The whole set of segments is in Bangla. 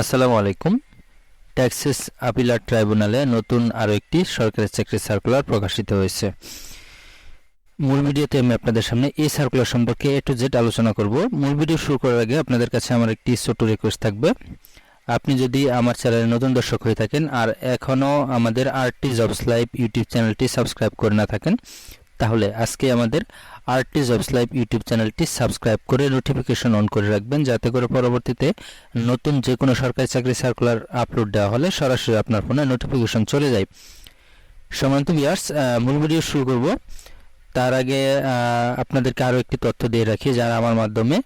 আসসালামু আলাইকুম। ট্যাক্সেস আপিলার ট্রাইব্যুনালে নতুন আরও একটি সরকারি চাকরি সার্কুলার প্রকাশিত হয়েছে। মূল ভিডিওতে আমি আপনাদের সামনে এই সার্কুলার সম্পর্কে এ টু জেড আলোচনা করব। মূল ভিডিও শুরু করার আগে আপনাদের কাছে আমার একটি ছোট রিকোয়েস্ট থাকবে। আপনি যদি আমার চ্যানেলে নতুন দর্শক হয়ে থাকেন আর এখনও আমাদের আরটি জবস লাইভ ইউটিউব চ্যানেলটি সাবস্ক্রাইব করে না থাকেন তাহলে আজকে আমাদের আরটি জবস লাইভ ইউটিউব চ্যানেলটি সাবস্ক্রাইব করে নোটিফিকেশন অন করে রাখবেন, যাতে করে পরবর্তীতে নতুন যে কোনো সরকারি চাকরি সার্কুলার আপলোড দেওয়া হলে সরাসরি আপনার ফোনে নোটিফিকেশন চলে যায়। সমান্ত বিয়ার্স মূল ভিডিও শুরু করব। তার আগে আপনাদেরকে আরও একটি তথ্য দিয়ে রাখি, যারা আমার মাধ্যমে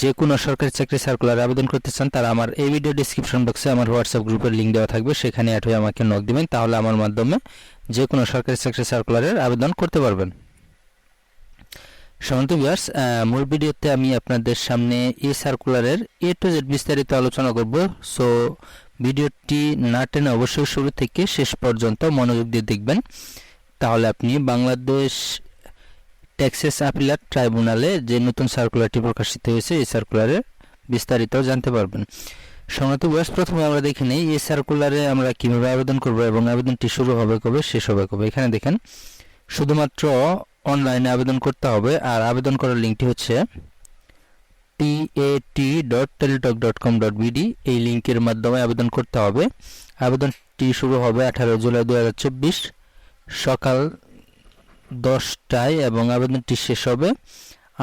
যে কোনো সরকারি চাকরি সার্কুলার আবেদন করতে চান, তারা আমার এই ভিডিও ডিসক্রিপশন বক্সে আমার হোয়াটসঅ্যাপ গ্রুপের লিঙ্ক দেওয়া থাকবে। সেখানে অ্যাড হয়ে আমাকে নক দেবেন, তাহলে আমার মাধ্যমে যে কোনো সরকারি চাকরি সার্কুলারের আবেদন করতে পারবেন। সমান্ত বিয়ার্স মূল ভিডিওতে আমি আপনাদের সামনে এই সার্কুলারের এ টু জেড বিস্তারিত আলোচনা করব। সো ভিডিওটি না টেনে অবশ্যই শুরু থেকে শেষ পর্যন্ত মনোযোগ দিয়ে দেখবেন। তাহলে আপনি বাংলাদেশ ট্যাক্সেস আপিলার ট্রাইব্যুনালে যে নতুন সার্কুলারটি প্রকাশিত হয়েছে, এই সার্কুলারে বিস্তারিত জানতে পারবেন। সমান্ত বয়স প্রথমে আমরা দেখে নেই, এই সার্কুলারে আমরা কীভাবে আবেদন করব এবং আবেদনটি শুরু হবে কবে, শেষ হবে কবে? এখানে দেখেন, শুধুমাত্র অনলাইনে আবেদন করতে হবে, আর আবেদন করার লিঙ্কটি হচ্ছে T dot Teletalk dot com dot BD এই লিঙ্কের মাধ্যমে আবেদন করতে হবে। আবেদনটি শুরু হবে আঠারো জুলাই দু হাজার চব্বিশ সকাল দশটায় এবং আবেদনটি শেষ হবে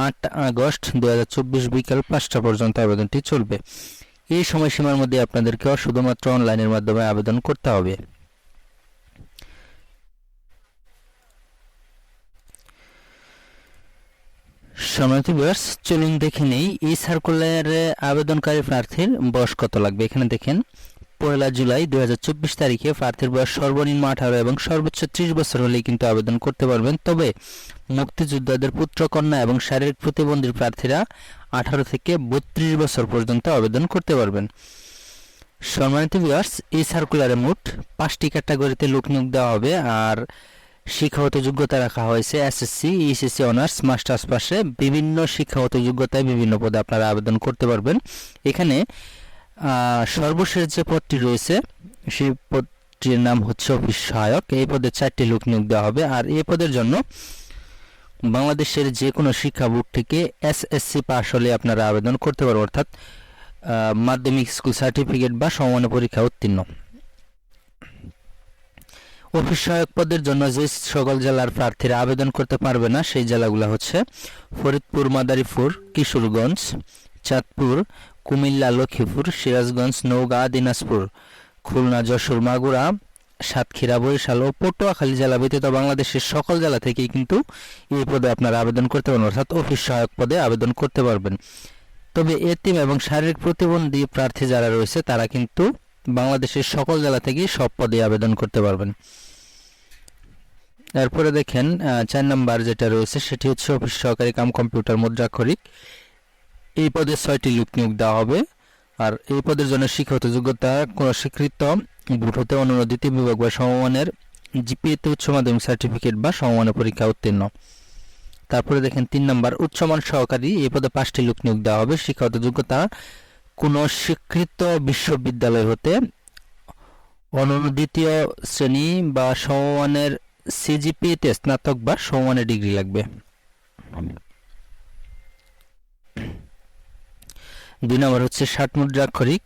আট আগস্ট দু হাজার চব্বিশ বিকাল পাঁচটা পর্যন্ত আবেদনটি চলবে। এই সময়সীমার মধ্যে আপনাদেরকে শুধুমাত্র অনলাইনের মাধ্যমে আবেদন করতে হবে। সম্মানিত ভিউয়ার্স, চলুন দেখে নেই, এই সার্কুলারে আবেদনকারী প্রার্থীর বয়স কত লাগবে? এখানে দেখেন পয়লা জুলাই দু হাজার চব্বিশ তারিখে প্রার্থীর বয়স সর্বনিম্ন আঠারো এবং সর্বোচ্চ ত্রিশ বছর হলেই কিন্তু আবেদন করতে পারবেন। তবে মুক্তিযোদ্ধাদের পুত্র কন্যা এবং শারীরিক প্রতিবন্ধী প্রার্থীরা আঠারো থেকে বত্রিশ বছর পর্যন্ত আবেদন করতে পারবেন। সম্মানিত ভিউয়ার্স এই সার্কুলারে মোট পাঁচটি ক্যাটাগরিতে লোক নিয়োগ দেওয়া হবে আর শিক্ষাগত যোগ্যতা রাখা হয়েছে এসএসসি এইচএসসি অনার্স মাস্টার্স পাশে। বিভিন্ন শিক্ষাগত যোগ্যতায় বিভিন্ন পদে আপনারা আবেদন করতে পারবেন। এখানে সর্বশেষ যে পদটি রয়েছে, সেই পদটির নাম হচ্ছে অফিস সহায়ক এই পদে চারটি লোক নিয়োগ দেওয়া হবে। আর এই পদের জন্য বাংলাদেশের যে কোনো শিক্ষা বোর্ড থেকে এসএসসি পাস হলে আপনারা আবেদন করতে পারবেন, অর্থাৎ মাধ্যমিক স্কুল সার্টিফিকেট বা সমান পরীক্ষা উত্তীর্ণ। অফিস সহায়ক পদের জন্য যে সকল জেলার প্রার্থীরা আবেদন করতে পারবে না, সেই জেলাগুলো হচ্ছে ফরিদপুর, মাদারীপুর, কিশোরগঞ্জ চাঁদপুর, কুমিল্লা, লক্ষ্মীপুর, সিরাজগঞ্জ, নওগাঁ, দিনাজপুর, খুলনা, যশোর, মাগুরা, সাতক্ষীরা, বরিশাল ও পটুয়াখালী জেলা ব্যতীত বাংলাদেশের সকল জেলা থেকেই কিন্তু এই পদে আপনারা আবেদন করতে পারবেন, অর্থাৎ অফিস সহায়ক পদে আবেদন করতে পারবেন। তবে এতিম এবং শারীরিক প্রতিবন্ধী প্রার্থী যারা রয়েছে, তারা কিন্তু বাংলাদেশের সকল জেলা থেকেই সব পদে আবেদন করতে পারবেন। এরপরে দেখেন চার নাম্বার যেটা রয়েছে, সেটি হচ্ছে অফিস সহকারী কাম কম্পিউটার মুদ্রাক্ষরিক। এই পদে ছয়টি লোক নিয়োগ দেওয়া হবে। আর এই পদের জন্য শিক্ষাগত যোগ্যতা কোনো স্বীকৃত বুট হতে অন্যান্য বিভাগ বা সমমানের জিপিএতে উচ্চ মাধ্যমিক সার্টিফিকেট বা সমমানের পরীক্ষা উত্তীর্ণ। তারপরে দেখেন তিন নম্বর উচ্চমান সহকারী, এই পদে পাঁচটি লোক নিয়োগ দেওয়া হবে। শিক্ষাগত যোগ্যতা কোনো স্বীকৃত বিশ্ববিদ্যালয় হতে অনন্য দ্বিতীয় শ্রেণি বা সমমানের সিজিপিএতে স্নাতক বা সমমানের ডিগ্রি লাগবে। দুই নম্বর হচ্ছে ষাট মুদ্রাক্ষরিক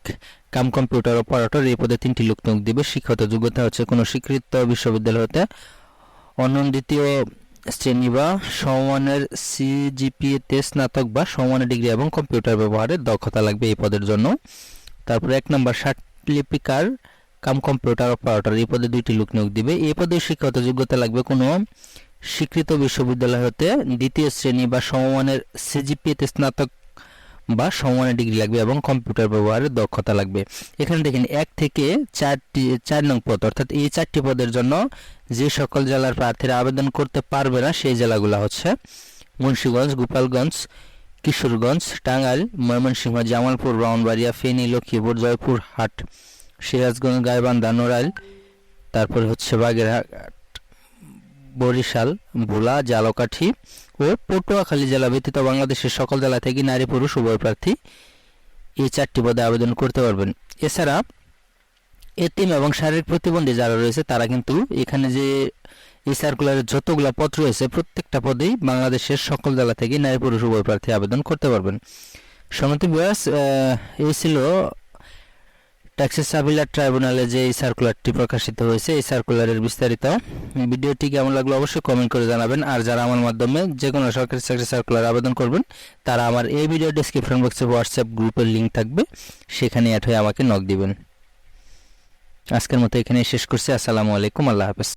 কাম কম্পিউটার অপারেটর, এই পদে তিনটি লোক নিয়োগ দিবে। শিক্ষাগত যোগ্যতা হচ্ছে কোনো স্বীকৃত বিশ্ববিদ্যালয় হতে অনন্য দ্বিতীয় শ্রেণি বা সমমানের সিজিপিএতে স্নাতক বা সমমানের ডিগ্রি এবং কম্পিউটার ব্যবহারের দক্ষতা লাগবে এই পদের জন্য। তারপরে এক নম্বর ষাট লিপিকার কাম কম্পিউটার অপারেটর, এই পদে দুইটি লোক নিয়োগ দিবে। এই পদে শিক্ষাগত যোগ্যতা লাগবে কোনো স্বীকৃত বিশ্ববিদ্যালয় হতে দ্বিতীয় শ্রেণি বা সমমানের সিজিপিএতে স্নাতক বা সমমানের ডিগ্রি লাগবে এবং কম্পিউটার ব্যবহারের দক্ষতা লাগবে। এখানে দেখেন এক থেকে চারটি, চার নং পদ, অর্থাৎ এই চারটি পদের জন্য যে সকল জেলার প্রার্থীরা আবেদন করতে পারবে না, সেই জেলাগুলো হচ্ছে মুন্সীগঞ্জ, গোপালগঞ্জ, কিশোরগঞ্জ, টাঙ্গাইল, ময়মনসিংহ, জামালপুর ব্রাউনবাড়িয়া ফেনী, লক্ষ্মীপুর জয়পুর হাট সিরাজগঞ্জ, গাইবান্ধা নোরাইল তারপরে হচ্ছে বাগেরহাট বরিশাল, ভোলা, জালকাঠি ও পটুয়াখালী জেলা ব্যতীত বাংলাদেশের সকল জেলা থেকে নারী, পুরুষ, উভয় প্রার্থী এই চারটি পদে আবেদন করতে পারবেন। এছাড়া এতিম এবং শারীরিক প্রতিবন্ধী যারা রয়েছে, তারা কিন্তু এখানে যে এই সার্কুলারের যতগুলো পদ রয়েছে, প্রত্যেকটা পদেই বাংলাদেশের সকল জেলা থেকে নারী, পুরুষ, উভয় প্রার্থী আবেদন করতে পারবেন। সমিতি বয়স এই ছিল ট্যাক্সেস সাবিলার ট্রাইব্যুনালে যে এই সার্কুলারটি প্রকাশিত হয়েছে, এই সার্কুলারের বিস্তারিত ভিডিওটি কেমন লাগল অবশ্যই কমেন্ট করে জানাবেন। আর যারা আমার মাধ্যমে যে কোনো সরকারি চাকরি সার্কুলার আবেদন করবেন, তারা আমার এই ভিডিও ডিসক্রিপশন বক্সে হোয়াটসঅ্যাপ গ্রুপের লিঙ্ক থাকবে, সেখানে অ্যাড হয়ে আমাকে নক দিবেন। আজকের মতো এখানে শেষ করছি। আসসালামু আলাইকুম। আল্লাহ হাফেজ।